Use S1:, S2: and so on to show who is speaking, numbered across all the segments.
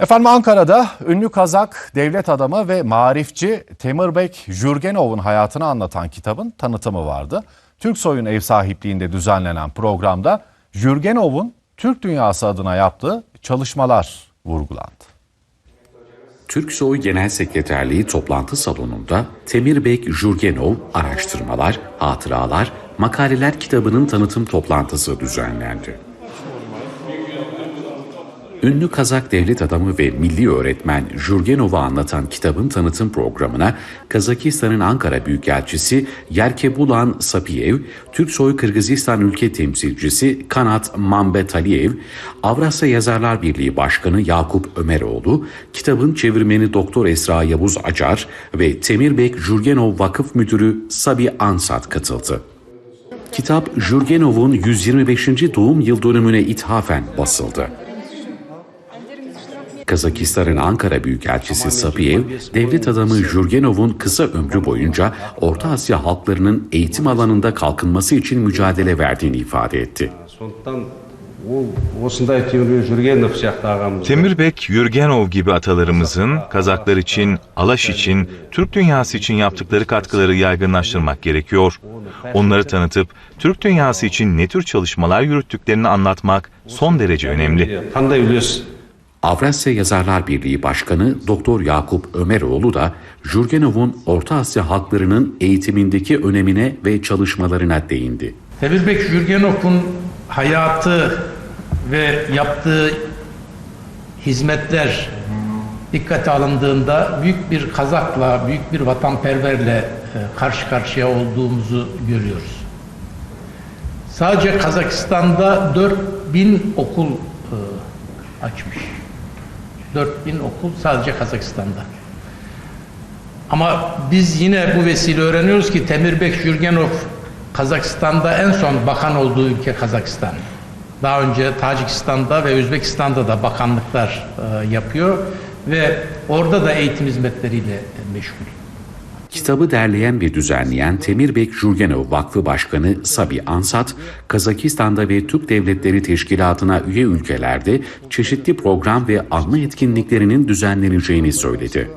S1: Efendim Ankara'da ünlü Kazak devlet adamı ve marifçi Temirbek Jürgenov'un hayatını anlatan kitabın tanıtımı vardı. Türksoy'un ev sahipliğinde düzenlenen programda Jürgenov'un Türk dünyası adına yaptığı çalışmalar vurgulandı.
S2: Türksoy Genel Sekreterliği toplantı salonunda Temirbek Jurgenov araştırmalar, hatıralar, makaleler kitabının tanıtım toplantısı düzenlendi. Ünlü Kazak devlet adamı ve milli öğretmen Jurgenov'u anlatan kitabın tanıtım programına Kazakistan'ın Ankara Büyükelçisi Yerkebulan Sapiyev, Türksoy Kırgızistan ülke temsilcisi Kanat Mambetaliyev, Avrasya Yazarlar Birliği Başkanı Yakup Ömeroğlu, kitabın çevirmeni Doktor Esra Yavuz Acar ve Temirbek Jurgenov Vakıf Müdürü Sabi Ansat katıldı. Kitap Jurgenov'un 125. doğum yıl dönümüne ithafen basıldı. Kazakistan'ın Ankara Büyükelçisi Sapiyev, devlet adamı Jurgenov'un kısa ömrü boyunca Orta Asya halklarının eğitim alanında kalkınması için mücadele verdiğini ifade etti.
S3: Temirbek, Yürgenov gibi atalarımızın Kazaklar için, Alaş için, Türk dünyası için yaptıkları katkıları yaygınlaştırmak gerekiyor. Onları tanıtıp Türk dünyası için ne tür çalışmalar yürüttüklerini anlatmak son derece önemli.
S2: Avrasya Yazarlar Birliği Başkanı Doktor Yakup Ömeroğlu da Jurgenov'un Orta Asya halklarının eğitimindeki önemine ve çalışmalarına değindi.
S4: Tebirmek Jurgenov'un hayatı ve yaptığı hizmetler dikkate alındığında büyük bir kazakla, büyük bir vatanperverle e, karşı karşıya olduğumuzu görüyoruz. Sadece Kazakistan'da 4000 okul e, açmış. 4000 okul sadece Kazakistan'da. Ama biz yine bu vesile öğreniyoruz ki Temirbek Jürgenov Kazakistan'da en son bakan olduğu ülke Kazakistan. Daha önce Tacikistan'da ve Özbekistan'da da bakanlıklar e, yapıyor ve orada da eğitim hizmetleriyle meşgul.
S2: Kitabı derleyen ve düzenleyen Temirbek Jurgenov Vakfı Başkanı Sabi Ansat, Kazakistan'da ve Türk Devletleri Teşkilatı'na üye ülkelerde çeşitli program ve anma etkinliklerinin düzenleneceğini söyledi.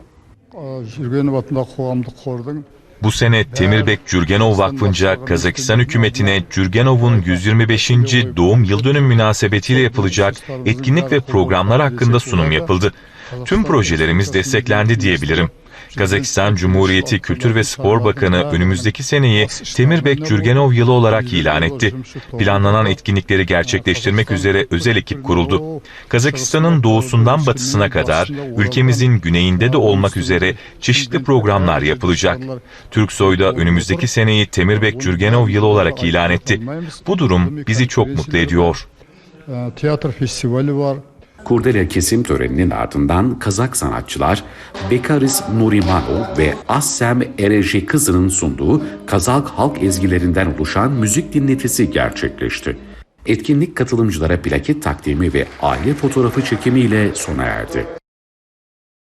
S3: Bu sene Temirbek Cürgenov Vakfı'nca Kazakistan hükümetine Cürgenov'un 125. doğum yıl dönümü münasebetiyle yapılacak etkinlik ve programlar hakkında sunum yapıldı. Tüm projelerimiz desteklendi diyebilirim. Kazakistan Cumhuriyeti Kültür ve Spor Bakanı önümüzdeki seneyi Temirbek Cürgenov yılı olarak ilan etti. Planlanan etkinlikleri gerçekleştirmek üzere özel ekip kuruldu. Kazakistan'ın doğusundan batısına kadar, ülkemizin güneyinde de olmak üzere çeşitli programlar yapılacak. Türksoy da önümüzdeki seneyi Temirbek Cürgenov yılı olarak ilan etti. Bu durum bizi çok mutlu ediyor.
S5: Ee, tiyatro festivali var.
S2: Kurdele kesim töreninin ardından Kazak sanatçılar Bekaris Nurimanov ve Assem Ereji kızının sunduğu Kazak halk ezgilerinden oluşan müzik dinletisi gerçekleşti. Etkinlik katılımcılara plaket takdimi ve aile fotoğrafı çekimiyle sona erdi.